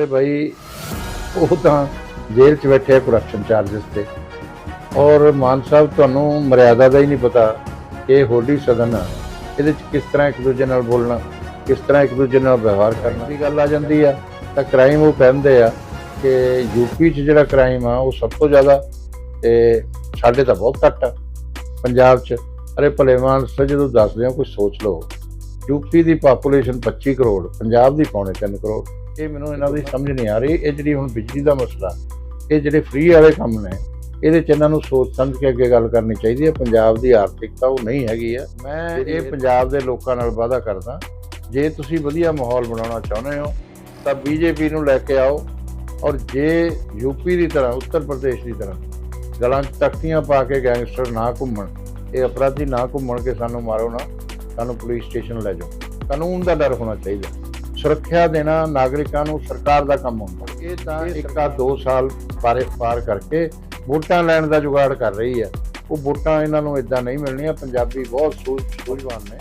ਅਰੇ ਭਾਈ, ਉਹ ਤਾਂ ਜੇਲ੍ਹ 'ਚ ਬੈਠੇ ਆ ਕਰਪਸ਼ਨ ਚਾਰजेस ਤੇ। ਔਰ ਮਾਨ ਸਾਹਿਬ, ਤੁਹਾਨੂੰ ਮਰਿਆਦਾ ਦਾ ਹੀ ਨਹੀਂ ਪਤਾ ਕਿ ਇਹ ਹੋਲੀ ਸਦਨ ਆ। ਇਹਦੇ 'ਚ ਕਿਸ ਤਰ੍ਹਾਂ ਇੱਕ ਦੂਜੇ ਨਾਲ ਬੋਲਣਾ, ਕਿਸ ਤਰ੍ਹਾਂ ਇੱਕ ਦੂਜੇ ਨਾਲ ਵਿਵਹਾਰ ਕਰਨ ਦੀ ਗੱਲ ਆ ਜਾਂਦੀ ਆ। ਤਾਂ ਕ੍ਰਾਈਮ ਉਹ ਕਹਿੰਦੇ ਆ ਕਿ ਯੂਪੀ 'ਚ ਜਿਹੜਾ ਕ੍ਰਾਈਮ ਆ, ਉਹ ਸਭ ਤੋਂ ਜ਼ਿਆਦਾ ਤੇ ਸਾਡੇ ਤਾਂ ਬਹੁਤ ਘੱਟ ਆ ਪੰਜਾਬ 'ਚ। ਅਰੇ ਭਲੇ ਮਾਨਸ ਜਦੋਂ ਦੱਸਦੇ ਆ ਕੋਈ ਸੋਚ ਲਓ। ਯੂਪੀ ਦੀ ਪਾਪੂਲੇਸ਼ਨ 25 ਕਰੋੜ, ਪੰਜਾਬ ਦੀ ਪੌਣੇ 3 ਕਰੋੜ। ਇਹ ਮੈਨੂੰ ਇਹਨਾਂ ਦੀ ਸਮਝ ਨਹੀਂ ਆ ਰਹੀ। ਇਹ ਜਿਹੜੀ ਹੁਣ ਬਿਜਲੀ ਦਾ ਮਸਲਾ ਇਹ ਜਿਹੜੇ ਫ੍ਰੀ ਵਾਲੇ ਕੰਮ ਨੇ ਇਹਦੇ ਚ ਇਹਨਾਂ ਨੂੰ ਸੋਚ ਸਮਝ ਕੇ ਅੱਗੇ ਗੱਲ ਕਰਨੀ ਚਾਹੀਦੀ ਹੈ। ਪੰਜਾਬ ਦੀ ਆਰਥਿਕਤਾ ਉਹ ਨਹੀਂ ਹੈਗੀ ਆ। ਮੈਂ ਇਹ ਪੰਜਾਬ ਦੇ ਲੋਕਾਂ ਨਾਲ ਵਾਅਦਾ ਕਰਦਾ ਜੇ ਤੁਸੀਂ ਵਧੀਆ ਮਾਹੌਲ ਬਣਾਉਣਾ ਚਾਹੁੰਦੇ ਹੋ ਤਾਂ ਬੀਜੇਪੀ ਨੂੰ ਲੈ ਕੇ ਆਓ। ਔਰ ਜੇ ਯੂਪੀ ਦੀ ਤਰ੍ਹਾਂ ਉੱਤਰ ਪ੍ਰਦੇਸ਼ ਦੀ ਤਰ੍ਹਾਂ ਗਲਾਂ 'ਚ ਤਖਤੀਆਂ ਪਾ ਕੇ ਗੈਂਗਸਟਰ ਨਾ ਘੁੰਮਣ ਇਹ ਅਪਰਾਧੀ ਨਾ ਘੁੰਮਣ ਕੇ ਸਾਨੂੰ ਮਾਰੋ ਨਾ ਸਾਨੂੰ ਪੁਲਿਸ ਸਟੇਸ਼ਨ ਲੈ ਜਾਓ। ਕਾਨੂੰਨ ਦਾ ਡਰ ਹੋਣਾ ਚਾਹੀਦਾ। ਸੁਰੱਖਿਆ ਦੇਣਾ ਨਾਗਰਿਕਾਂ ਨੂੰ ਸਰਕਾਰ ਦਾ ਕੰਮ ਹੁੰਦਾ। ਇਹ ਤਾਂ ਇੱਕ ਆ 2 ਸਾਲ ਪਾਰੇ ਪਾਰ ਕਰਕੇ ਵੋਟਾਂ ਲੈਣ ਦਾ ਜੁਗਾੜ ਕਰ ਰਹੀ ਹੈ। ਉਹ ਵੋਟਾਂ ਇਹਨਾਂ ਨੂੰ ਇਦਾਂ ਨਹੀਂ ਮਿਲਣੀਆਂ ਪੰਜਾਬੀ ਬਹੁਤ ਸੂਝ ਸੂਝਵਾਨ ਨੇ।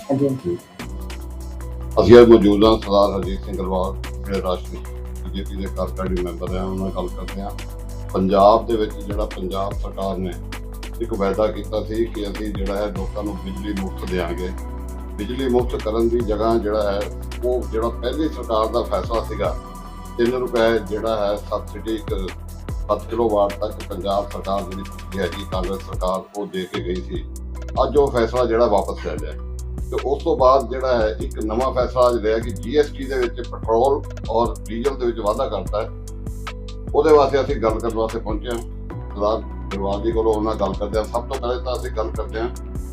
ਅਸੀਂ ਅੱਜ ਮੌਜੂਦ ਹਾਂ ਸਰਦਾਰ ਹਰਜੀਤ ਸਿੰਘ ਗਰਵਾਲ ਜਿਹੜੇ ਰਾਸ਼ਟਰੀ ਬੀਜੇਪੀ ਦੇ ਕਾਰਜਕਾਰੀ ਮੈਂਬਰ ਆ ਉਹਨਾਂ ਨਾਲ ਗੱਲ ਕਰਦੇ ਹਾਂ। ਪੰਜਾਬ ਦੇ ਵਿੱਚ ਜਿਹੜਾ ਪੰਜਾਬ ਸਰਕਾਰ ਨੇ ਇੱਕ ਵਾਅਦਾ ਕੀਤਾ ਸੀ ਕਿ ਅਸੀਂ ਜਿਹੜਾ ਹੈ ਲੋਕਾਂ ਨੂੰ ਬਿਜਲੀ ਮੁਫਤ ਦੇਵਾਂਗੇ। ਬਿਜਲੀ ਮੁਫਤ ਕਰਨ ਦੀ ਜਗ੍ਹਾ ਜਿਹੜਾ ਹੈ, ਉਹ ਜਿਹੜਾ ਪਹਿਲੀ ਸਰਕਾਰ ਦਾ ਫੈਸਲਾ ਸੀਗਾ 3 ਰੁਪਏ ਜਿਹੜਾ ਹੈ ਸਬਸਿਡੀ ਇੱਕ 7 ਕਿਲੋਵਾਟ ਤੱਕ ਪੰਜਾਬ ਸਰਕਾਰ ਜਿਹੜੀ ਕੀਤੀ ਹੈਗੀ ਕਾਂਗਰਸ ਸਰਕਾਰ ਉਹ ਦੇ ਕੇ ਗਈ ਸੀ। ਅੱਜ ਉਹ ਫੈਸਲਾ ਜਿਹੜਾ ਵਾਪਸ ਲੈ ਲਿਆ। ਤੇ ਉਸ ਤੋਂ ਬਾਅਦ ਜਿਹੜਾ ਹੈ, ਇੱਕ ਨਵਾਂ ਫੈਸਲਾ ਅੱਜ ਲਿਆ ਕਿ ਜੀਐਸਟੀ ਦੇ ਵਿੱਚ ਪੈਟਰੋਲ ਔਰ ਡੀਜ਼ਲ ਦੇ ਵਿੱਚ ਵਾਧਾ ਕਰਤਾ ਹੈ। ਉਹਦੇ ਵਾਸਤੇ ਅਸੀਂ ਗੱਲ ਕਰਨ ਵਾਸਤੇ ਪਹੁੰਚੇ ਹਾਂ। ਸਰਦਾਰ ਗਰਵਾਲ ਜੀ ਕੋਲੋਂ ਉਹਨਾਂ ਨਾਲ ਗੱਲ ਕਰਦੇ ਹਾਂ। ਸਭ ਤੋਂ ਪਹਿਲੇ ਤਾਂ ਅਸੀਂ ਗੱਲ ਕਰਦੇ ਹਾਂ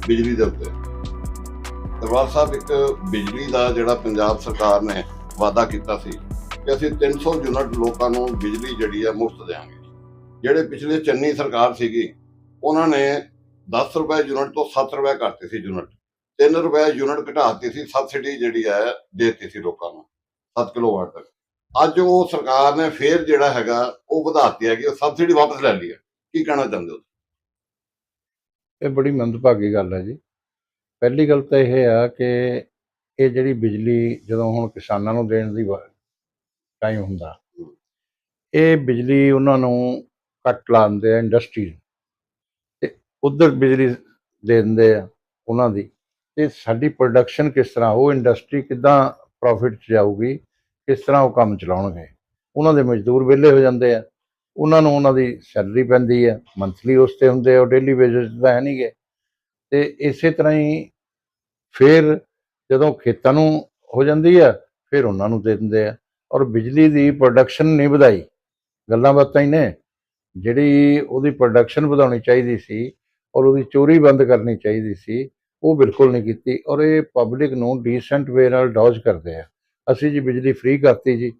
ਬਿਜਲੀ ਦੇ ਉੱਤੇ। ਗਰਵਾਲ ਸਾਹਿਬ ਇੱਕ ਬਿਜਲੀ ਦਾ ਜਿਹੜਾ ਪੰਜਾਬ ਸਰਕਾਰ ਨੇ ਵਾਅਦਾ ਕੀਤਾ ਸੀ ਕਿ ਅਸੀਂ 300 ਯੂਨਿਟ ਲੋਕਾਂ ਨੂੰ ਬਿਜਲੀ ਜਿਹੜੀ ਹੈ ਮੁਫਤ ਦੇਵਾਂਗੇ ਜਿਹੜੇ ਪਿਛਲੇ ਚੰਨੀ ਸਰਕਾਰ ਸੀਗੀ, ਉਹਨਾਂ ਨੇ 10 ਰੁਪਏ ਯੂਨਿਟ ਤੋਂ 7 ਰੁਪਏ ਕਰਤੇ ਸੀ ਯੂਨਿਟ। 3 ਰੁਪਏ ਯੂਨਿਟ ਘਟਾਤੀ ਸੀ, ਸਬਸਿਡੀ ਜਿਹੜੀ ਹੈ ਦੇਤੀ ਸੀ ਲੋਕਾਂ ਨੂੰ 7 ਕਿਲੋਵਾਟ ਤੱਕ। ਅੱਜ ਉਹ ਸਰਕਾਰ ਨੇ ਫੇਰ ਜਿਹੜਾ ਹੈਗਾ, ਉਹ ਵਧਾਤੀ ਹੈਗੀ, ਉਹ ਸਬਸਿਡੀ ਵਾਪਸ ਲੈ ਲਈ ਹੈ ਕੀ ਕਹਿਣਾ ਚਾਹੁੰਦੇ ਹੋ? ਇਹ ਬੜੀ ਮੰਦਭਾਗੀ ਗੱਲ ਹੈ ਜੀ। ਪਹਿਲੀ ਗੱਲ ਤਾਂ ਇਹ ਆ ਕਿ ਇਹ ਜਿਹੜੀ ਬਿਜਲੀ ਜਦੋਂ ਹੁਣ ਕਿਸਾਨਾਂ ਨੂੰ ਦੇਣ ਦੀ ਟਾਈਮ ਹੁੰਦਾ, ਇਹ ਬਿਜਲੀ ਉਹਨਾਂ ਨੂੰ ਕੱਟ ਲਾਉਂਦੇ ਆ ਇੰਡਸਟਰੀ ਤੇ ਉਧਰ ਬਿਜਲੀ ਦੇ ਦਿੰਦੇ ਆ ਉਹਨਾਂ ਦੀ। ਤੇ ਸਾਡੀ ਪ੍ਰੋਡਕਸ਼ਨ ਕਿਸ ਤਰ੍ਹਾਂ, ਉਹ ਇੰਡਸਟਰੀ ਕਿਦਾਂ ਪ੍ਰੋਫਿਟ ਚ ਜਾਊਗੀ, ਕਿਸ ਤਰ੍ਹਾਂ ਉਹ ਕੰਮ ਚਲਾਉਣਗੇ। ਉਹਨਾਂ ਦੇ ਮਜ਼ਦੂਰ ਵਿਹਲੇ ਹੋ ਜਾਂਦੇ ਆ। ਉਹਨਾਂ ਨੂੰ ਉਹਨਾਂ ਦੀ ਸੈਲਰੀ ਪੈਂਦੀ ਹੈ ਮੰਥਲੀ ਉਸ ਤੇ ਹੁੰਦੇ ਆ, ਉਹ ਡੇਲੀ ਵੇਜਸ ਤਾਂ ਹੈ ਨਹੀਂਗੇ ਤੇ ਇਸੇ ਤਰ੍ਹਾਂ ਹੀ ਫਿਰ ਜਦੋਂ ਖੇਤਾਂ ਨੂੰ ਹੋ ਜਾਂਦੀ ਆ, ਫਿਰ ਉਹਨਾਂ ਨੂੰ ਦੇ ਦਿੰਦੇ ਆ। ਔਰ ਬਿਜਲੀ ਦੀ ਪ੍ਰੋਡਕਸ਼ਨ ਨਹੀਂ ਵਧਾਈ। ਗੱਲਾਂ ਬਾਤਾਂ ਹੀ ਨੇ। ਜਿਹੜੀ ਉਹਦੀ ਪ੍ਰੋਡਕਸ਼ਨ ਵਧਾਉਣੀ ਚਾਹੀਦੀ ਸੀ ਔਰ ਉਹਦੀ ਚੋਰੀ ਬੰਦ ਕਰਨੀ ਚਾਹੀਦੀ ਸੀ, ਉਹ ਬਿਲਕੁਲ ਨਹੀਂ ਕੀਤੀ। ਔਰ ਇਹ ਪਬਲਿਕ ਨੂੰ ਡੀਸੈਂਟ ਵੇ ਨਾਲ ਡੌਜ ਕਰਦੇ ਆ। ਅਸੀਂ ਜੀ ਬਿਜਲੀ ਫ੍ਰੀ ਕਰਤੀ ਜੀ।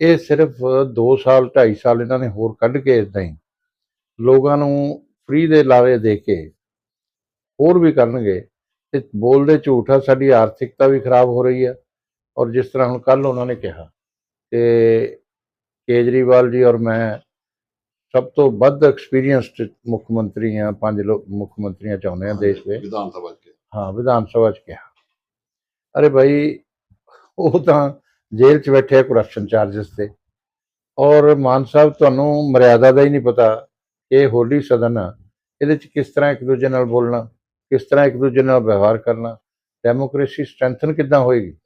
ਇਹ ਸਿਰਫ 2 ਸਾਲ 2.5 ਸਾਲ ਇਹਨਾਂ ਨੇ ਹੋਰ ਕੱਢ ਕੇ ਇਦਾਂ ਹੀ ਲੋਕਾਂ ਨੂੰ ਫ੍ਰੀ ਦੇ ਲਾਵੇ ਦੇ ਕੇ ਹੋਰ ਵੀ ਕਰਨਗੇ। ਤੇ ਬੋਲਦੇ ਝੂਠ ਆ ਸਾਡੀ ਆਰਥਿਕਤਾ ਵੀ ਖਰਾਬ ਹੋ ਰਹੀ ਹੈ ਔਰ ਜਿਸ ਤਰ੍ਹਾਂ ਹੁਣ ਕੱਲ ਉਹਨਾਂ ਨੇ ਕਿਹਾ ਕਿ ਕੇਜਰੀਵਾਲ ਜੀ ਔਰ ਮੈਂ ਸਭ ਤੋਂ ਵੱਧ ਐਕਸਪੀਰੀਅੰਸਡ ਮੁੱਖ ਮੰਤਰੀ ਆ ਪੰਜ ਲੋਕ ਮੁੱਖ ਮੰਤਰੀਆਂ ਚਾਹੁੰਦੇ ਆ ਦੇਸ਼ ਦੇ। ਵਿਧਾਨ ਸਭਾ ਚ ਹਾਂ ਵਿਧਾਨ ਸਭਾ ਚ ਕਿਹਾ। ਅਰੇ ਭਾਈ ਉਹ ਤਾਂ ਜੇਲ੍ਹ ਚ ਬੈਠੇ ਆ ਕਰਪਸ਼ਨ ਚਾਰजेस ਤੇ। ਔਰ ਮਾਨ ਸਾਹਿਬ ਤੁਹਾਨੂੰ ਮਰਿਆਦਾ ਦਾ ਹੀ ਨਹੀਂ ਪਤਾ ਇਹ ਹੋਲੀ ਸਦਨ ਆ ਇਹਦੇ ਚ ਕਿਸ ਤਰ੍ਹਾਂ ਇੱਕ ਦੂਜੇ ਨਾਲ ਬੋਲਣਾ। ਕਿਸ ਤਰ੍ਹਾਂ ਇੱਕ ਦੂਜੇ ਨਾਲ ਵਿਵਹਾਰ ਕਰਨਾ ਡੈਮੋਕ੍ਰੇਸੀ ਸਟਰੈਂਥਨ ਕਿੱਦਾਂ ਹੋਏਗੀ?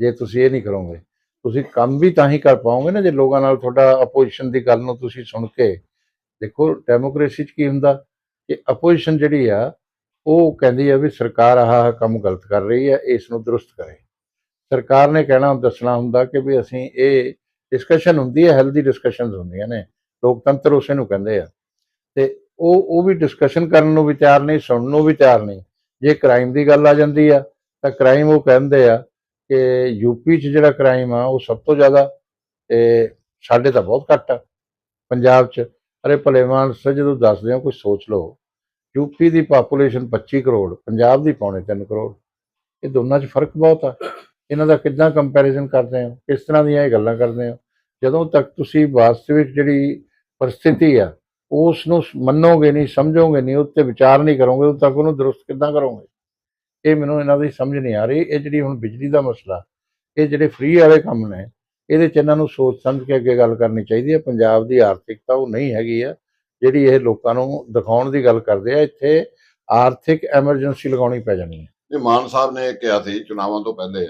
ਜੇ ਤੁਸੀਂ ਇਹ ਨਹੀਂ ਕਰੋਗੇ, ਤੁਸੀਂ ਕੰਮ ਵੀ ਤਾਂ ਹੀ ਕਰ ਪਾਓਗੇ ਨਾ, ਜੇ ਲੋਕਾਂ ਨਾਲ ਤੁਹਾਡਾ ਆਪੋਜੀਸ਼ਨ ਦੀ ਗੱਲ ਨੂੰ ਤੁਸੀਂ ਸੁਣ ਕੇ। ਦੇਖੋ ਡੈਮੋਕ੍ਰੇਸੀ 'ਚ ਕੀ ਹੁੰਦਾ ਕਿ ਆਪੋਜੀਸ਼ਨ ਜਿਹੜੀ ਆ, ਉਹ ਕਹਿੰਦੀ ਆ ਵੀ ਸਰਕਾਰ ਆਹ ਆਹ ਕੰਮ ਗਲਤ ਕਰ ਰਹੀ ਹੈ ਇਸ ਨੂੰ ਦਰੁਸਤ ਕਰੇ। ਸਰਕਾਰ ਨੇ ਕਹਿਣਾ, ਦੱਸਣਾ ਹੁੰਦਾ ਕਿ ਵੀ ਅਸੀਂ ਇਹ ਡਿਸਕਸ਼ਨ ਹੁੰਦੀ ਹੈ ਹੈਲਦੀ ਡਿਸਕਸ਼ਨਸ ਹੁੰਦੀਆਂ ਨੇ। ਲੋਕਤੰਤਰ ਉਸੇ ਨੂੰ ਕਹਿੰਦੇ ਆ। ਤੇ ਉਹ ਉਹ ਵੀ ਡਿਸਕਸ਼ਨ ਕਰਨ ਨੂੰ ਵੀ ਤਿਆਰ ਨਹੀਂ, ਸੁਣਨ ਨੂੰ ਵੀ ਤਿਆਰ ਨਹੀਂ। ਜੇ ਕ੍ਰਾਈਮ ਦੀ ਗੱਲ ਆ ਜਾਂਦੀ ਆ, ਤਾਂ ਕ੍ਰਾਈਮ ਉਹ ਕਹਿੰਦੇ ਆ ਕਿ ਯੂਪੀ 'ਚ ਜਿਹੜਾ ਕ੍ਰਾਈਮ ਆ, ਉਹ ਸਭ ਤੋਂ ਜ਼ਿਆਦਾ, ਤੇ ਸਾਡੇ ਤਾਂ ਬਹੁਤ ਘੱਟ ਆ ਪੰਜਾਬ 'ਚ। ਅਰੇ ਭਲੇ ਮਾਨਸ, ਜਦੋਂ ਦੱਸਦੇ ਆ ਕੋਈ ਸੋਚ ਲਓ। ਯੂਪੀ ਦੀ ਪਾਪੂਲੇਸ਼ਨ 25 ਕਰੋੜ, ਪੰਜਾਬ ਦੀ ਪੌਣੇ 3 ਕਰੋੜ। ਇਹ ਦੋਨਾਂ 'ਚ ਫ਼ਰਕ ਬਹੁਤ ਆ। ਇਹਨਾਂ ਦਾ ਕਿੱਦਾਂ ਕੰਪੈਰੀਜ਼ਨ ਕਰਦੇ ਹੋ? ਕਿਸ ਤਰ੍ਹਾਂ ਦੀਆਂ ਇਹ ਗੱਲਾਂ ਕਰਦੇ ਹੋ? ਜਦੋਂ ਤੱਕ ਤੁਸੀਂ ਵਾਸਤਵਿਕ ਜਿਹੜੀ ਪਰਿਸਥਿਤੀ ਆ ਉਸ ਨੂੰ ਮੰਨੋਗੇ ਨਹੀਂ ਸਮਝੋਗੇ ਨਹੀਂ ਉੱਤੇ ਵਿਚਾਰ ਨਹੀਂ ਕਰੋਗੇ ਉਦੋਂ ਤੱਕ ਉਹਨੂੰ ਦਰੁਸਤ ਕਿੱਦਾਂ ਕਰੋਗੇ? ਇਹ ਮੈਨੂੰ ਇਹਨਾਂ ਦੀ ਸਮਝ ਨਹੀਂ ਆ ਰਹੀ। ਇਹ ਜਿਹੜੀ ਹੁਣ ਬਿਜਲੀ ਦਾ ਮਸਲਾ ਇਹ ਜਿਹੜੇ ਫ੍ਰੀ ਵਾਲੇ ਕੰਮ ਨੇ ਇਹਦੇ 'ਚ ਇਹਨਾਂ ਨੂੰ ਸੋਚ ਸਮਝ ਕੇ ਅੱਗੇ ਗੱਲ ਕਰਨੀ ਚਾਹੀਦੀ ਹੈ। ਪੰਜਾਬ ਦੀ ਆਰਥਿਕਤਾ ਉਹ ਨਹੀਂ ਹੈਗੀ ਆ ਜਿਹੜੀ ਇਹ ਲੋਕਾਂ ਨੂੰ ਦਿਖਾਉਣ ਦੀ ਗੱਲ ਕਰਦੇ ਆ ਇੱਥੇ ਆਰਥਿਕ ਐਮਰਜੈਂਸੀ ਲਗਾਉਣੀ ਪੈ ਜਾਣੀ ਹੈ। ਇਹ ਮਾਨ ਸਾਹਿਬ ਨੇ ਕਿਹਾ ਸੀ ਚੁਣਾਵਾਂ ਤੋਂ ਪਹਿਲੇ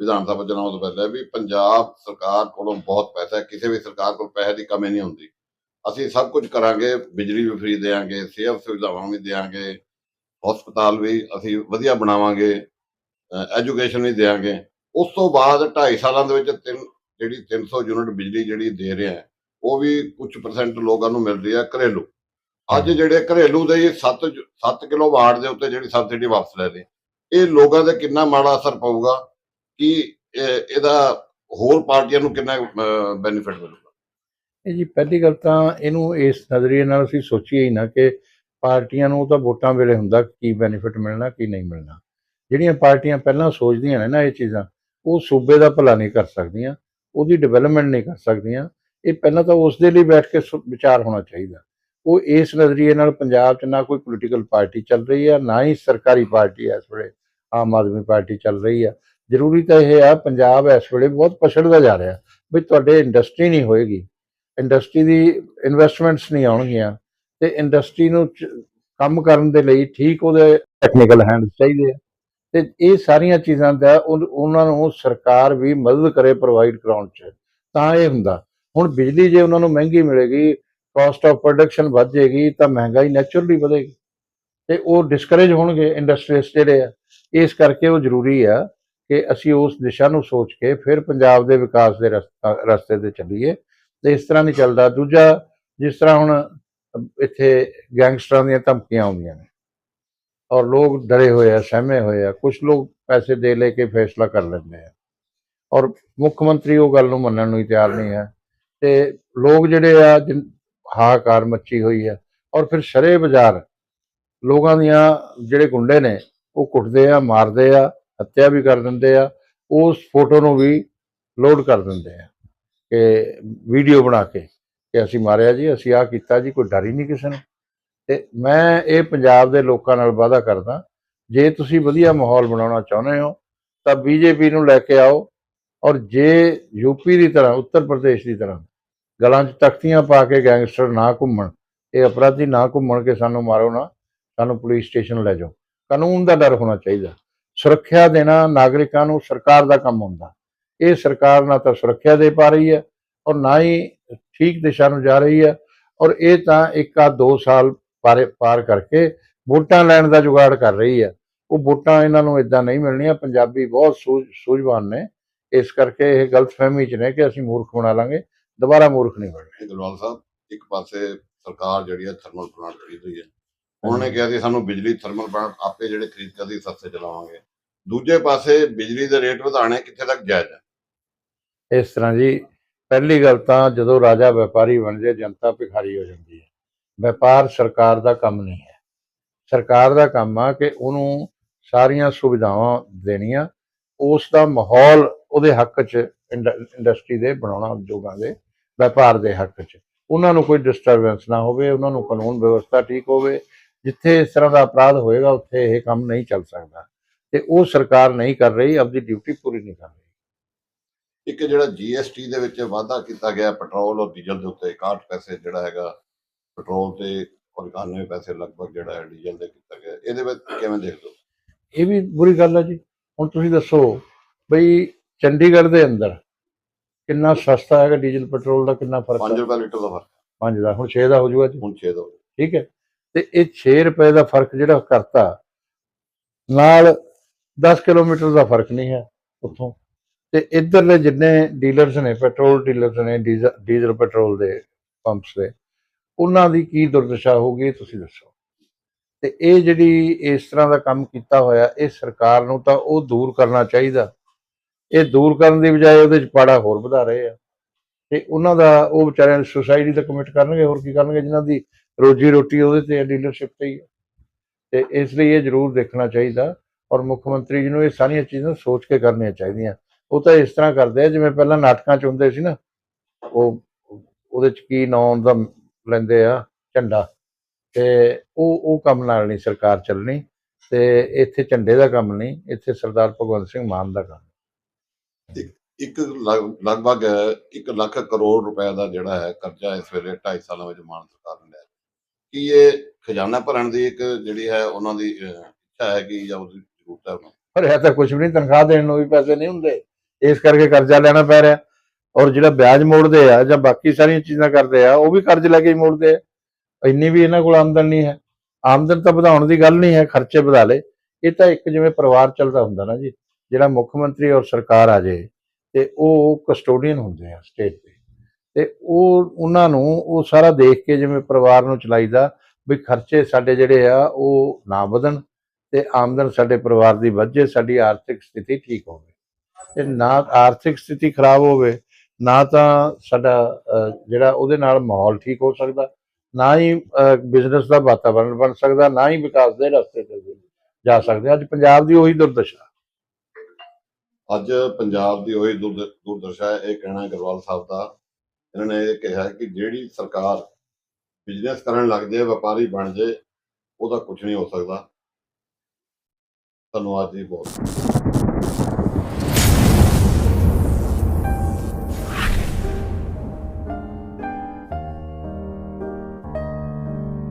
ਵਿਧਾਨ ਸਭਾ ਚੁਣਾਵਾਂ ਤੋਂ ਪਹਿਲੇ ਵੀ ਪੰਜਾਬ ਸਰਕਾਰ ਕੋਲੋਂ ਬਹੁਤ ਪੈਸਾ ਹੈ ਕਿਸੇ ਵੀ ਸਰਕਾਰ ਕੋਲ ਪੈਸੇ ਦੀ ਕਮੀ ਨਹੀਂ ਹੁੰਦੀ। ਅਸੀਂ ਸਭ ਕੁਝ ਕਰਾਂਗੇ, ਬਿਜਲੀ ਵੀ ਫ੍ਰੀ ਦੇਵਾਂਗੇ ਸਿਹਤ ਸੁਵਿਧਾਵਾਂ ਵੀ ਦੇਵਾਂਗੇ ਹਸਪਤਾਲ ਵੀ ਅਸੀਂ ਵਧੀਆ ਬਣਾਵਾਂਗੇ ਐਜੂਕੇਸ਼ਨ ਵੀ ਦੇਵਾਂਗੇ ਉਸ ਤੋਂ ਬਾਅਦ 2.5 ਸਾਲਾਂ ਦੇ ਵਿੱਚ ਤਿੰਨ, ਜਿਹੜੀ 300 ਯੂਨਿਟ ਬਿਜਲੀ ਜਿਹੜੀ ਦੇ ਰਿਹਾ ਉਹ ਵੀ ਕੁਝ ਪਰਸੈਂਟ ਲੋਕਾਂ ਨੂੰ ਮਿਲ ਰਹੀ ਹੈ ਘਰੇਲੂ। ਅੱਜ ਜਿਹੜੇ ਘਰੇਲੂ ਦੇ 7 7 ਕਿਲੋ ਵਾਟ ਦੇ ਉੱਤੇ ਜਿਹੜੀ ਸਬਸਿਡੀ ਵਾਪਸ ਲੈ ਰਹੇ ਇਹ ਲੋਕਾਂ ਤੇ ਕਿੰਨਾ ਮਾੜਾ ਅਸਰ ਪਊਗਾ ਕਿ ਇਹ- ਇਹਦਾ ਹੋਰ ਪਾਰਟੀਆਂ ਨੂੰ ਕਿੰਨਾ ਬੈਨੀਫਿਟ ਮਿਲੂਗਾ ਇਹ ਜੀ ਪਹਿਲੀ ਗੱਲ ਤਾਂ ਇਹਨੂੰ ਇਸ ਨਜ਼ਰੀਏ ਨਾਲ ਅਸੀਂ ਸੋਚੀਏ ਹੀ ਨਾ ਕਿ ਪਾਰਟੀਆਂ ਨੂੰ ਤਾਂ ਵੋਟਾਂ ਵੇਲੇ ਹੁੰਦਾ ਕੀ ਬੈਨੀਫਿਟ ਮਿਲਣਾ, ਕੀ ਨਹੀਂ ਮਿਲਣਾ। ਜਿਹੜੀਆਂ ਪਾਰਟੀਆਂ ਪਹਿਲਾਂ ਸੋਚਦੀਆਂ ਨੇ ਨਾ ਇਹ ਚੀਜ਼ਾਂ, ਉਹ ਸੂਬੇ ਦਾ ਭਲਾ ਨਹੀਂ ਕਰ ਸਕਦੀਆਂ, ਉਹਦੀ ਡਿਵੈਲਪਮੈਂਟ ਨਹੀਂ ਕਰ ਸਕਦੀਆਂ। ਇਹ ਪਹਿਲਾਂ ਤਾਂ ਉਸ ਦੇ ਲਈ ਬੈਠ ਕੇ ਸੋ- ਵਿਚਾਰ ਹੋਣਾ ਚਾਹੀਦਾ। ਉਹ ਇਸ ਨਜ਼ਰੀਏ ਨਾਲ ਪੰਜਾਬ 'ਚ ਨਾ ਕੋਈ ਪੋਲੀਟੀਕਲ ਪਾਰਟੀ ਚੱਲ ਰਹੀ ਹੈ ਨਾ ਹੀ ਸਰਕਾਰੀ ਪਾਰਟੀ ਇਸ ਵੇਲੇ, ਆਮ ਆਦਮੀ ਪਾਰਟੀ ਚੱਲ ਰਹੀ ਹੈ ਜ਼ਰੂਰੀ ਤਾਂ ਇਹ ਆ, ਪੰਜਾਬ ਇਸ ਵੇਲੇ ਬਹੁਤ ਪਛੜਦਾ ਜਾ ਰਿਹਾ। ਵੀ ਤੁਹਾਡੇ ਇੰਡਸਟਰੀ ਨਹੀਂ ਹੋਏਗੀ। ਇੰਡਸਟਰੀ ਦੀ ਇਨਵੈਸਟਮੈਂਟਸ ਨਹੀਂ ਆਉਣਗੀਆਂ ਤੇ ਇੰਡਸਟਰੀ ਨੂੰ ਕੰਮ ਕਰਨ ਦੇ ਲਈ ਠੀਕ ਉਹਦੇ ਟੈਕਨੀਕਲ ਹੈਂਡ ਚਾਹੀਦੇ ਆ। ਤੇ ਇਹ ਸਾਰੀਆਂ ਚੀਜ਼ਾਂ ਦਾ ਉਹ- ਉਹਨਾਂ ਨੂੰ ਸਰਕਾਰ ਵੀ ਮਦਦ ਕਰੇ ਪ੍ਰੋਵਾਈਡ ਕਰਾਉਣ ਚ, ਤਾਂ ਇਹ ਹੁੰਦਾ। ਹੁਣ ਬਿਜਲੀ ਜੇ ਉਹਨਾਂ ਨੂੰ ਮਹਿੰਗੀ ਮਿਲੇਗੀ ਕਾਸਟ ਆਫ ਪ੍ਰੋਡਕਸ਼ਨ ਵੱਧ ਜਾਏਗੀ ਤਾਂ ਮਹਿੰਗਾਈ ਨੈਚੁਰਲੀ ਵਧੇਗੀ। ਤੇ ਉਹ ਡਿਸਕਰੇਜ ਹੋਣਗੇ ਇੰਡਸਟਰੀਸ ਜਿਹੜੇ ਆ। ਇਸ ਕਰਕੇ ਉਹ ਜ਼ਰੂਰੀ ਆ ਕਿ ਅਸੀਂ ਉਸ ਦਿਸ਼ਾ ਨੂੰ ਸੋਚ ਕੇ ਫਿਰ ਪੰਜਾਬ ਦੇ ਵਿਕਾਸ ਦੇ ਰਸਤਾ, ਰਸਤੇ ਤੇ ਚੱਲੀਏ। ਤੇ ਇਸ ਤਰ੍ਹਾਂ ਨਹੀਂ ਚੱਲਦਾ। ਦੂਜਾ, ਜਿਸ ਤਰ੍ਹਾਂ ਹੁਣ ਇੱਥੇ ਗੈਂਗਸਟਰਾਂ ਦੀਆਂ ਧਮਕੀਆਂ ਆਉਂਦੀਆਂ ਨੇ ਔਰ ਲੋਕ ਡਰੇ ਹੋਏ ਆ, ਸਹਿਮੇ ਹੋਏ ਆ ਕੁਝ ਲੋਕ ਪੈਸੇ ਦੇ ਲੈ ਕੇ ਫੈਸਲਾ ਕਰ ਲੈਂਦੇ ਆ। ਔਰ ਮੁੱਖ ਮੰਤਰੀ ਉਹ ਗੱਲ ਨੂੰ ਮੰਨਣ ਨੂੰ ਹੀ ਤਿਆਰ ਨਹੀਂ ਹੈ। ਤੇ ਲੋਕ ਜਿਹੜੇ ਆ, ਜਿਨ- ਹਾਹਾਕਾਰ ਮੱਚੀ ਹੋਈ ਹੈ ਔਰ ਫਿਰ ਸ਼ਰੇ ਬਾਜ਼ਾਰ ਲੋਕਾਂ ਦੀਆਂ ਜਿਹੜੇ ਗੁੰਡੇ ਨੇ, ਉਹ ਕੁੱਟਦੇ ਆ, ਮਾਰਦੇ ਆ, ਹੱਤਿਆ ਵੀ ਕਰ ਦਿੰਦੇ ਆ, ਉਸ ਫੋਟੋ ਨੂੰ ਵੀ ਲੋਡ ਕਰ ਦਿੰਦੇ ਆ। ਕਿ ਵੀਡੀਓ ਬਣਾ ਕੇ ਕਿ ਅਸੀਂ ਮਾਰਿਆ ਜੀ, ਅਸੀਂ ਆਹ ਕੀਤਾ ਜੀ, ਕੋਈ ਡਰ ਹੀ ਨਹੀਂ ਕਿਸੇ ਨੂੰ। ਤੇ ਮੈਂ ਇਹ ਪੰਜਾਬ ਦੇ ਲੋਕਾਂ ਨਾਲ ਵਾਅਦਾ ਕਰਦਾ, ਜੇ ਤੁਸੀਂ ਵਧੀਆ ਮਾਹੌਲ ਬਣਾਉਣਾ ਚਾਹੁੰਦੇ ਹੋ, ਤਾਂ ਬੀਜੇਪੀ ਨੂੰ ਲੈ ਕੇ ਆਓ ਔਰ ਜੇ ਯੂਪੀ ਦੀ ਤਰ੍ਹਾਂ, ਉੱਤਰ ਪ੍ਰਦੇਸ਼ ਦੀ ਤਰ੍ਹਾਂ ਗਲਾਂ 'ਚ ਤਖਤੀਆਂ ਪਾ ਕੇ ਗੈਂਗਸਟਰ ਨਾ ਘੁੰਮਣ, ਇਹ ਅਪਰਾਧੀ ਨਾ ਘੁੰਮਣ ਕੇ ਸਾਨੂੰ ਮਾਰੋ ਨਾ, ਸਾਨੂੰ ਪੁਲਿਸ ਸਟੇਸ਼ਨ ਲੈ ਜਾਓ। ਕਾਨੂੰਨ ਦਾ ਡਰ ਹੋਣਾ ਚਾਹੀਦਾ। ਸੁਰੱਖਿਆ ਦੇਣਾ ਨਾਗਰਿਕਾਂ ਨੂੰ ਸਰਕਾਰ ਦਾ ਕੰਮ ਹੁੰਦਾ। ਇਹ ਸਰਕਾਰ ਨਾ ਤਾਂ ਸੁਰੱਖਿਆ ਦੇ ਪਾ ਰਹੀ ਹੈ ਔਰ ਨਾ ਹੀ ਠੀਕ ਦਿਸ਼ਾ ਨੂੰ ਜਾ ਰਹੀ ਹੈ ਔਰ ਇਹ ਤਾਂ ਇੱਕ ਆ ਦੋ ਸਾਲ ਪਾਰ ਪਾਰ ਕਰਕੇ ਵੋਟਾਂ ਲੈਣ ਦਾ ਜੁਗਾੜ ਕਰ ਰਹੀ ਹੈ। ਉਹ ਵੋਟਾਂ ਇਹਨਾਂ ਨੂੰ ਇਦਾਂ ਨਹੀਂ ਮਿਲਣੀਆਂ ਪੰਜਾਬੀ ਬਹੁਤ ਸੂਝ ਸੂਝਵਾਨ ਨੇ। ਇਸ ਕਰਕੇ ਇਹ ਗਲਤਫਹਿਮੀ ਚ ਨੇ ਕਿ ਅਸੀਂ ਮੂਰਖ ਬਣਾ ਲਾਂਗੇ। ਦੁਬਾਰਾ ਮੂਰਖ ਨਹੀਂ ਬਣਨਾ। ਗਲਵਾਲ ਸਾਹਿਬ ਇੱਕ ਪਾਸੇ ਸਰਕਾਰ ਜਿਹੜੀ ਹੈ ਥਰਮਲ ਪਲਾਂਟ ਖਰੀਦ ਰਹੀ ਹੈ। ਉਹਨਾਂ ਨੇ ਕਿਹਾ ਸੀ ਸਾਨੂੰ ਬਿਜਲੀ ਥਰਮਲ ਪਲਾਂਟ ਆਪੇ ਜਿਹੜੇ ਖਰੀਦ ਕੇ ਅਸੀਂ ਸਸਤੇ ਚਲਾਵਾਂਗੇ ਦੂਜੇ ਪਾਸੇ ਬਿਜਲੀ ਦੇ ਰੇਟ ਵਧਾਣੇ ਕਿੱਥੇ ਤੱਕ ਜਾਇਜ਼ ਹੈ? ਇਸ ਤਰ੍ਹਾਂ ਜੀ, ਪਹਿਲੀ ਗੱਲ ਤਾਂ ਜਦੋਂ ਰਾਜਾ ਵਪਾਰੀ ਬਣ ਜਾਏ ਜਨਤਾ ਭਿਖਾਰੀ ਹੋ ਜਾਂਦੀ ਹੈ। ਵਪਾਰ ਸਰਕਾਰ ਦਾ ਕੰਮ ਨਹੀਂ ਹੈ। ਸਰਕਾਰ ਦਾ ਕੰਮ ਆ ਕਿ ਉਹਨੂੰ ਸਾਰੀਆਂ ਸੁਵਿਧਾਵਾਂ ਦੇਣੀਆਂ, ਉਸ ਦਾ ਮਾਹੌਲ ਉਹਦੇ ਹੱਕ 'ਚ, ਇੰਡ- ਇੰਡਸਟਰੀ ਦੇ ਬਣਾਉਣਾ ਉਦਯੋਗਾਂ ਦੇ, ਵਪਾਰ ਦੇ ਹੱਕ 'ਚ। ਉਹਨਾਂ ਨੂੰ ਕੋਈ ਡਿਸਟਰਬੈਂਸ ਨਾ ਹੋਵੇ, ਉਹਨਾਂ ਨੂੰ ਕਾਨੂੰਨ ਵਿਵਸਥਾ ਠੀਕ ਹੋਵੇ, ਜਿੱਥੇ ਇਸ ਤਰ੍ਹਾਂ ਦਾ ਅਪਰਾਧ ਹੋਏਗਾ, ਉੱਥੇ ਇਹ ਕੰਮ ਨਹੀਂ ਚੱਲ ਸਕਦਾ। ਤੇ ਉਹ ਸਰਕਾਰ ਨਹੀਂ ਕਰ ਰਹੀ, ਆਪਦੀ ਡਿਊਟੀ ਪੂਰੀ ਨਹੀਂ ਕਰ ਰਹੀ। ਇੱਕ ਜਿਹੜਾ ਜੀਐਸਟੀ ਦੇ ਵਿੱਚ ਵਾਅਦਾ ਕੀਤਾ ਗਿਆ ਪੈਟਰੋਲ ਔਰ ਡੀਜ਼ਲ ਦੇ ਉੱਤੇ 61 ਪੈਸੇ ਜਿਹੜਾ ਹੈਗਾ ਪੈਟਰੋਲ ਤੇ ਔਰ 91 ਪੈਸੇ ਲਗਭਗ ਜਿਹੜਾ ਹੈ ਡੀਜ਼ਲ ਦੇ ਕੀਤਾ ਗਿਆ। ਇਹਦੇ ਵਿੱਚ ਕਿਵੇਂ ਦੇਖਦੇ ਹੋ ਇਹ ਵੀ ਬੁਰੀ ਗੱਲ ਹੈ ਜੀ। ਹੁਣ ਤੁਸੀਂ ਦੱਸੋ ਬਈ ਚੰਡੀਗੜ੍ਹ ਦੇ ਅੰਦਰ ਕਿੰਨਾ ਸਸਤਾ ਹੈਗਾ ਡੀਜ਼ਲ ਪੈਟਰੋਲ ਦਾ ਕਿੰਨਾ ਫ਼ਰਕ 5 ਹੈ ਰੁਪਏ ਲੀਟਰ ਦਾ ਫ਼ਰਕ। 5 ਦਾ ਹੁਣ 6 ਦਾ ਹੋ ਜਾਊਗਾ ਜੀ। ਹੁਣ 6 ਦਾ। ਠੀਕ ਹੈ। ਤੇ ਇਹ 6 ਰੁਪਏ ਦਾ ਫ਼ਰਕ ਜਿਹੜਾ ਕਰਤਾ ਨਾਲ 10 ਕਿਲੋਮੀਟਰ ਦਾ ਫ਼ਰਕ ਨਹੀਂ ਹੈ ਉੱਥੋਂ। ਤੇ ਇੱਧਰਲੇ ਜਿੰਨੇ ਡੀਲਰਸ ਨੇ ਪੈਟਰੋਲ ਡੀਲਰਸ ਨੇ ਡੀਜ਼ਲ ਡੀਜ਼ਲ ਪੈਟਰੋਲ ਦੇ ਪੰਪਸ ਦੇ, ਉਹਨਾਂ ਦੀ ਕੀ ਦੁਰਦਸ਼ਾ ਹੋਊਗੀ ਇਹ ਤੁਸੀਂ ਦੱਸੋ। ਤੇ ਇਹ ਜਿਹੜੀ ਇਸ ਤਰ੍ਹਾਂ ਦਾ ਕੰਮ ਕੀਤਾ ਹੋਇਆ, ਇਹ ਸਰਕਾਰ ਨੂੰ ਤਾਂ ਉਹ ਦੂਰ ਕਰਨਾ ਚਾਹੀਦਾ। ਇਹ ਦੂਰ ਕਰਨ ਦੀ ਬਜਾਏ ਉਹਦੇ ਚ ਪਾੜਾ ਹੋਰ ਵਧਾ ਰਹੇ ਆ। ਤੇ ਉਹਨਾਂ ਦਾ, ਉਹ ਵਿਚਾਰਿਆਂ ਦੀ ਸੁਸਾਇਟੀ ਦਾ ਕਮਿਟ ਕਰਨਗੇ, ਹੋਰ ਕੀ ਕਰਨਗੇ, ਜਿਨ੍ਹਾਂ ਦੀ ਰੋਜੀ ਰੋਟੀ ਉਹਦੇ ਤੇ ਡੀਲਰਸ਼ਿਪ ਤੇ ਹੀ ਹੈ ਤੇ ਇਸ ਲਈ ਇਹ ਜ਼ਰੂਰ ਦੇਖਣਾ ਚਾਹੀਦਾ ਔਰ ਮੁੱਖ ਮੰਤਰੀ ਜੀ ਨੂੰ ਇਹ ਸਾਰੀਆਂ ਚੀਜ਼ਾਂ ਸੋਚ ਕੇ ਕਰਨੀਆਂ ਚਾਹੀਦੀਆਂ। ਉਹ ਤਾਂ ਇਸ ਤਰ੍ਹਾਂ ਕਰਦੇ ਆ ਜਿਵੇਂ ਪਹਿਲਾਂ ਨਾਟਕਾਂ 'ਚ ਹੁੰਦੇ ਸੀ ਨਾ ਉਹ ਉਹਦੇ 'ਚ ਕੀ ਨਾਂ ਦਾ ਲੈਂਦੇ ਆ ਝੰਡਾ। ਤੇ ਉਹ ਉਹ ਕੰਮ ਨਾਲ ਨਹੀਂ ਸਰਕਾਰ ਚੱਲਣੀ ਤੇ ਇੱਥੇ ਝੰਡੇ ਦਾ ਕੰਮ ਨਹੀਂ ਇੱਥੇ ਸਰਦਾਰ ਭਗਵੰਤ ਸਿੰਘ ਮਾਨ ਦਾ ਕੰਮ। ਇੱਕ ਲਗ- ਲਗਭਗ 1 ਲੱਖ ਕਰੋੜ ਰੁਪਏ ਦਾ ਜਿਹੜਾ ਹੈ ਕਰਜ਼ਾ ਇਸ ਵੇਲੇ 2.5 ਸਾਲਾਂ ਵਿੱਚ ਮਾਨ ਸਰਕਾਰ ਨੇ ਲਿਆ। ਕੀ ਇਹ ਖਜ਼ਾਨਾ ਭਰਨ ਦੀ ਇੱਕ ਜਿਹੜੀ ਹੈ ਉਹਨਾਂ ਦੀ ਇੱਛਾ ਹੈ ਕਿ ਜਾਂ ਉਹਦੀ ਜ਼ਰੂਰਤ ਹੈ? ਪਰ ਇਹ ਤਾਂ ਕੁਝ ਵੀ ਨਹੀਂ ਤਨਖਾਹ ਦੇਣ ਨੂੰ ਵੀ ਪੈਸੇ ਨਹੀਂ ਹੁੰਦੇ। ਇਸ ਕਰਕੇ ਕਰਜ਼ਾ ਲੈਣਾ ਪੈ ਰਿਹਾ। ਔਰ ਜਿਹੜਾ ਵਿਆਜ ਮੋੜਦੇ ਆ ਜਾਂ ਬਾਕੀ ਸਾਰੀਆਂ ਚੀਜ਼ਾਂ ਕਰਦੇ ਆ, ਉਹ ਵੀ ਕਰਜ਼ ਲੈ ਕੇ ਹੀ ਮੋੜਦੇ ਆ। ਇੰਨੀ ਵੀ ਇਹਨਾਂ ਕੋਲ ਆਮਦਨ ਨਹੀਂ ਹੈ। ਆਮਦਨ ਤਾਂ ਵਧਾਉਣ ਦੀ ਗੱਲ ਨਹੀਂ ਹੈ, ਖਰਚੇ ਵਧਾ ਲੇ ਇਹ ਤਾਂ ਇੱਕ ਜਿਵੇਂ ਪਰਿਵਾਰ ਚੱਲਦਾ ਹੁੰਦਾ ਨਾ ਜੀ, ਜਿਹੜਾ ਮੁੱਖ ਮੰਤਰੀ ਔਰ ਸਰਕਾਰ ਆ ਜੇ, ਤੇ ਉਹ ਕਸਟੋਡੀਅਨ ਹੁੰਦੇ ਆ ਸਟੇਟ ਦੇ। ਤੇ ਉਹ, ਉਹਨਾਂ ਨੂੰ ਉਹ ਸਾਰਾ ਦੇਖ ਕੇ ਜਿਵੇਂ ਪਰਿਵਾਰ ਨੂੰ ਚਲਾਈਦਾ ਵੀ ਖਰਚੇ ਸਾਡੇ ਜਿਹੜੇ ਆ, ਉਹ ਨਾ ਵਧਣ ਤੇ ਆਮਦਨ ਸਾਡੇ ਪਰਿਵਾਰ ਦੀ ਵਧੇ, ਸਾਡੀ ਆਰਥਿਕ ਸਥਿਤੀ ਠੀਕ ਹੋਵੇ। ਤੇ ਨਾ ਆਰਥਿਕ ਸਥਿਤੀ ਖਰਾਬ ਹੋਵੇ, ਨਾ ਤਾਂ ਸਾਡਾ ਜਿਹੜਾ ਉਹਦੇ ਨਾਲ ਮਾਹੌਲ ਠੀਕ ਹੋ ਸਕਦਾ, ਨਾ ਹੀ ਬਿਜ਼ਨਸ ਦਾ ਵਾਤਾਵਰਣ ਬਣ ਸਕਦਾ, ਨਾ ਹੀ ਵਿਕਾਸ ਦੇ ਰਸਤੇ ਤੇ ਜਾ ਸਕਦੇ। ਅੱਜ ਪੰਜਾਬ ਦੀ ਉਹੀ ਦੁਰਦਸ਼ਾ। ਅੱਜ ਪੰਜਾਬ ਦੀ ਉਹੀ ਦੁਰਦਸ਼ਾ ਇਹ ਕਹਿਣਾ ਗਰਵਾਲ ਸਾਹਿਬ ਦਾ। ਇਹਨਾਂ ਨੇ ਇਹ ਕਿਹਾ ਕਿ ਜਿਹੜੀ ਸਰਕਾਰ ਬਿਜ਼ਨਸ ਕਰਨ ਲੱਗ ਜਾਏ ਵਪਾਰੀ ਬਣ ਜਾਏ ਉਹਦਾ ਕੁਝ ਨਹੀਂ ਹੋ ਸਕਦਾ। ਧੰਨਵਾਦ ਜੀ ਬਹੁਤ।